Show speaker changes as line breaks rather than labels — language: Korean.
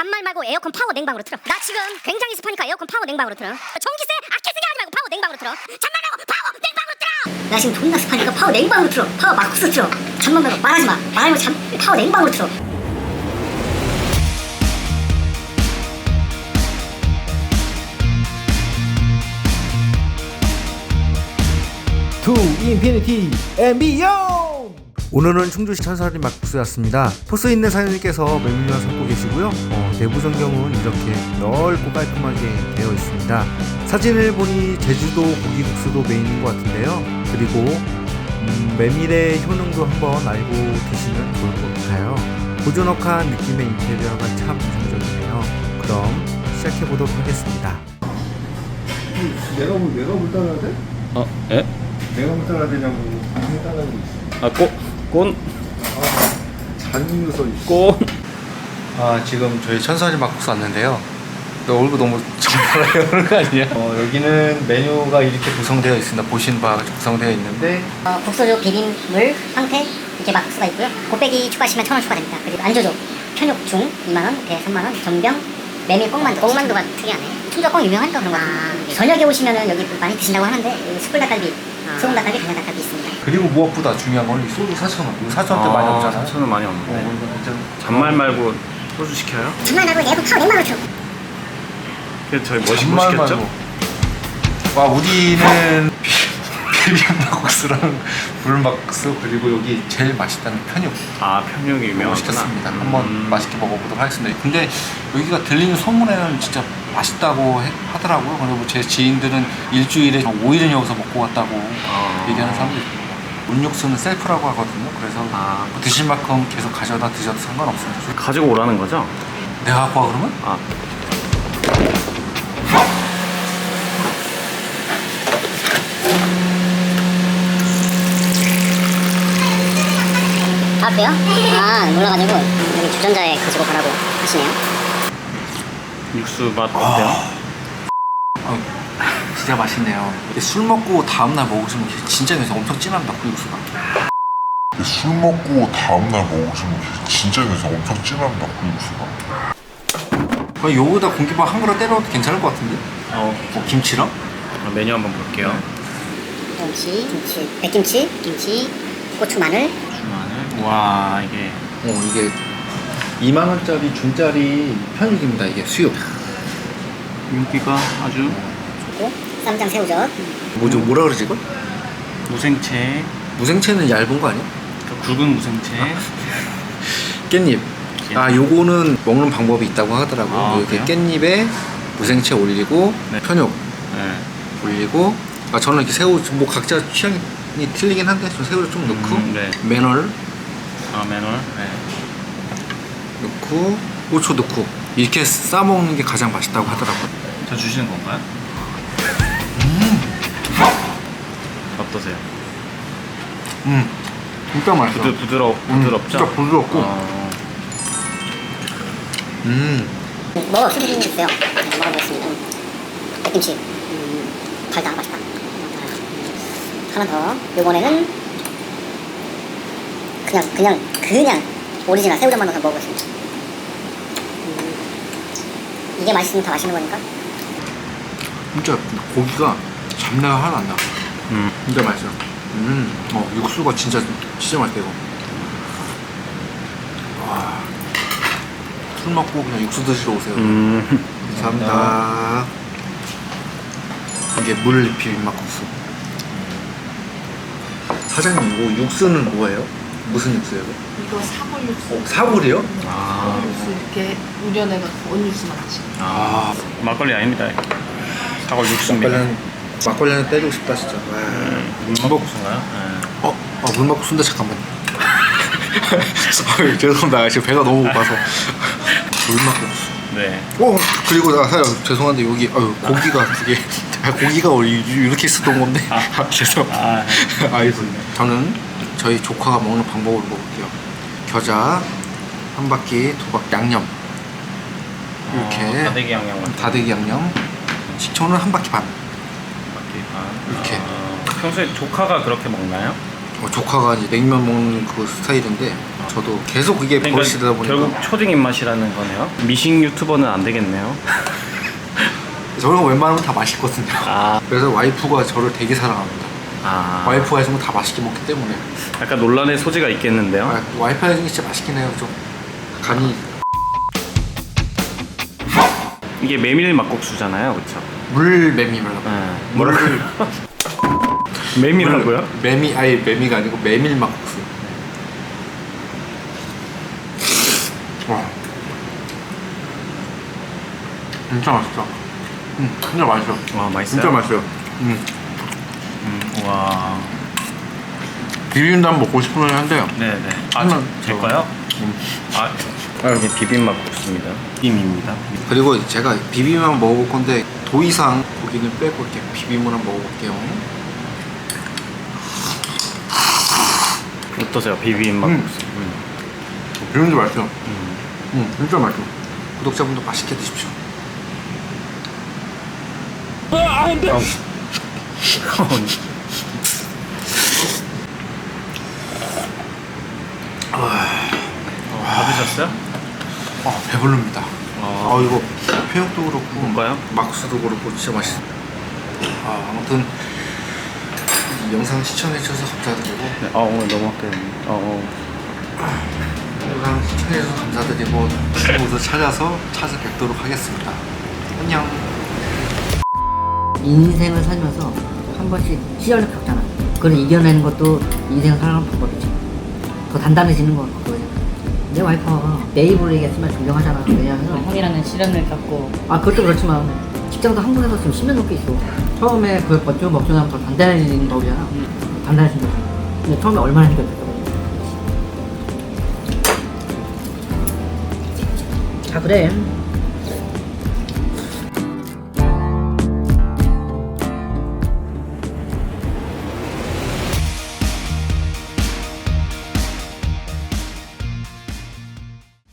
잔말 말고 에어컨 파워 냉방으로 틀어. 나 지금 굉장히 습하니까 에어컨 파워 냉방으로 틀어. 전기세 아껴 쓰게 하지 말고 파워 냉방으로 틀어. 잔말 말고 파워 냉방으로 틀어. 나 지금 존나 습하니까 파워 냉방으로 틀어. 파워 마쿠스 틀어. 잔말 말고 말하지 마. 말하면 잠 파워 냉방으로 틀어.
투 인피니티 앤 비욘드 오늘은 충주시 천사리 막국수였습니다. 포스 있는 사장님께서 메뉴와 삼고 계시고요. 어, 내부 전경은 이렇게 넓고 깔끔하게 되어 있습니다. 사진을 보니 제주도 고기국수도 메인인 것 같은데요. 그리고 음, 메밀의 효능도 한번 알고 계시면 좋을 것 같아요. 고즈넉한 느낌의 인테리어가 참 인상적이네요. 그럼 시작해 보도록 하겠습니다.
내가 뭐 내가 물 따라야 돼?
어, 예?
내가 물 따라야 되냐고 당연히 따라하고 있어.
아, 꽃,
써 있어.
꽃.
아 지금 저희 천사리 막국수 왔는데요. 너 얼굴 너무 정말요 그런 거 아니야? 어, 여기는 메뉴가 이렇게 구성되어 있습니다. 보신 바와 같이 구성되어 있는데
어, 국소주 비빔 물 황태 이렇게 막국수가 있고요. 곱빼기 추가하시면 천 원 추가됩니다. 그리고 안조조 편육 중 2만 원, 배 3만 원, 전병 메밀 꽁만두. 꽁만두가 특이하네. 충주가 꽁 유명하니까 그런 거 같아요. 저녁에 오시면은 여기 많이 드신다고 하는데 여기 숯불 닭갈비, 소금 닭갈비, 그냥 닭갈비 있습니다.
그리고 무엇보다 중요한 건 이 소주 4,000원. 이거 4,000원대 많이 없잖아.
4천 원 많이
어,
없는데.
이거 진짜
잔말 말고 소주 시켜요?
정말 말고 에어컨 파워 냉방으로 틀어.
그래서 저희 뭐, 시- 뭐
정말
시켰죠?
와 우리는 비빔막국수랑 불막국수 그리고 여기 제일 맛있다는 편육
아, 편육이
이거
유명하구나.
시켰습니다.
음.
한번 맛있게 먹어보도록 하겠습니다. 근데 여기가 들리는 소문에는 진짜 맛있다고 해- 하더라고요. 그리고 제 지인들은 일주일에 5일은 여기서 먹고 갔다고
아.
얘기하는 사람들 운육수는 셀프라고 하거든요. 그래서
아.
뭐 드실 만큼 계속 가져다 드셔도 상관없습니다.
가지고 오라는 거죠?
내가 갖고 와 그러면?
아,
아 그래요? 아 몰라가지고 여기 주전자에 가지고 가라고 하시네요.
육수 맛 어때요?
아, 진짜 맛있네요. 술 먹고 다음날 먹으시면 진짜 그래서 엄청 진합니다. 그 육수가.
술 먹고 다음날 먹으시면 진짜 그래서 엄청 진합니다 그 육수가
그럼 요거다 공기밥 한 그릇 때려도 괜찮을 것 같은데?
어,
뭐 김치랑?
아, 메뉴 한번 볼게요.
김치, 김치, 백김치, 김치, 고추, 마늘.
주마늘. 와, 이게
어 이게 2만 원짜리 중짜리 편육입니다. 이게 수육.
윤기가 아주
쌈장 새우젓.
뭐죠? 뭐라 그러지 이거?
무생채,
무생채는 얇은 거 아니야?
그 굵은 무생채.
깻잎. 아 요거는 먹는 방법이 있다고 하더라고요.
아,
이렇게
그래요?
깻잎에 무생채 올리고
네.
편육
네.
올리고 아 저는 이렇게 새우 뭐 각자 취향이 틀리긴 한데 좀 새우를 좀 넣고
음, 네.
매널
아, 매놀. 네.
넣고 고추 넣고 이렇게 싸 먹는 게 가장 맛있다고 하더라고요.
저 주시는 건가요? 어떠세요?
음, 진짜 맛있어.
부드, 부드러,
음,
부드럽죠?
진짜 부드럽고.
어,
음,
먹어 수분이 있어요. 네, 먹어보겠습니다. 음. 백김치. 음, 달다 맛있다. 음, 하나 더. 이번에는 그냥 그냥 그냥 오리지널 새우젓만 넣어서 먹어보겠습니다. 음, 이게 맛있으면 다 맛있는 거니까.
진짜 고기가 잡내가 하나도 안 나.
음.
진짜 맛있어. 음, 어 육수가 진짜 진짜 맛있다 이거. 와, 술 먹고 그냥 육수 드시러 오세요.
음.
감사합니다. 이게 물리필 막국수. 사장님 이거 육수는 뭐예요? 무슨 육수예요?
이거 사골 육수.
어, 사골이요?
아,
사골 육수 이렇게 우려내갖고 원육수 맛이.
아,
막걸리 아닙니다. 사골 육수입니다.
막걸리는 막걸리는 때리고 싶다 진짜. 와.
물먹국수인가요? 네.
어, 어 물막국수인데 잠깐만. 아유, 죄송합니다. 지금 배가 너무 고파서. 물막국수.
네.
어 그리고 나 사장 죄송한데 여기 아유 고기가 두 개. 아, 고기가 이- 이렇게 쓰던 건데. 아, 죄송.
아,
알겠습니다. 저는 저희 조카가 먹는 방법을 먹을게요. 겨자 한 바퀴 두 바퀴 양념 이렇게
어, 다대기 양념
다대기 양념 식초는 한 바퀴 반.
반.
이렇게.
아, 평소에 조카가 그렇게 먹나요?
어, 조카가 이제 냉면 먹는 그 스타일인데 저도 계속 이게 버릇이다 보니까
그러니까 결국 초딩 입맛이라는 거네요. 미식 유튜버는 안 되겠네요.
저는 웬만하면 다 맛있거든요.
아,
그래서 와이프가 저를 되게 사랑합니다.
아.
와이프가 해준 거다 맛있게 먹기 때문에
약간 논란의 소지가 있겠는데요.
와- 와이프가 해준 게 진짜 맛있긴 해요. 좀 간이
이게 메밀 막국수잖아요, 그렇죠?
물 매미 말라고.
네.
물
메밀하고요?
매미 아예 매미가 아니고 메밀 막국수. 와, 진짜 맛있다. 음, 진짜 맛있어.
와, 맛있어요.
진짜 맛있어요. 음,
음, 와.
비빔밥 먹고 싶으면 한데요.
네네. 아,
한번
저, 제
저-
거요?
음.
아, 아, 여기 비빔 막국수입니다. 비빔입니다.
그리고 제가 비빔밥 먹어볼 건데 더 이상 고기는 빼고 이렇게 비빔을 한번 먹어볼게요.
어떠세요, 비빔 막국수? 음.
비빔도 맛있어.
음.
음, 진짜 맛있어. 구독자분도 맛있게 드십시오.
다 드셨어요?
아, 배부릅니다.
아,
아 이거 회육도 그렇고
뭔가요?
막수도 그렇고 진짜 맛있어. 아 아무튼 이 영상 시청해주셔서 감사드리고
네. 아, 오늘 너무 아껴요. 어, 어.
영상 시청해주셔서 감사드리고 친구도 찾아서 찾아뵙도록 하겠습니다. 안녕.
인생을 살면서 한 번씩 시절을 겪잖아. 그걸 이겨내는 것도 인생을 살아가는 방법이지. 더 단단해지는 건 그거야. 내 와이프가 내 입으로 얘기했지만 존경하잖아. 왜냐면
형이라는 시련을 겪고
아 그것도 그렇지만 직장도 한국에서 지금 10년 넘게 있어. 처음에 그걸 버티고 먹지만 더 단단해지는 법이잖아. 단단해진 거지. 근데 처음에 얼마나 힘들었어. 아 그래.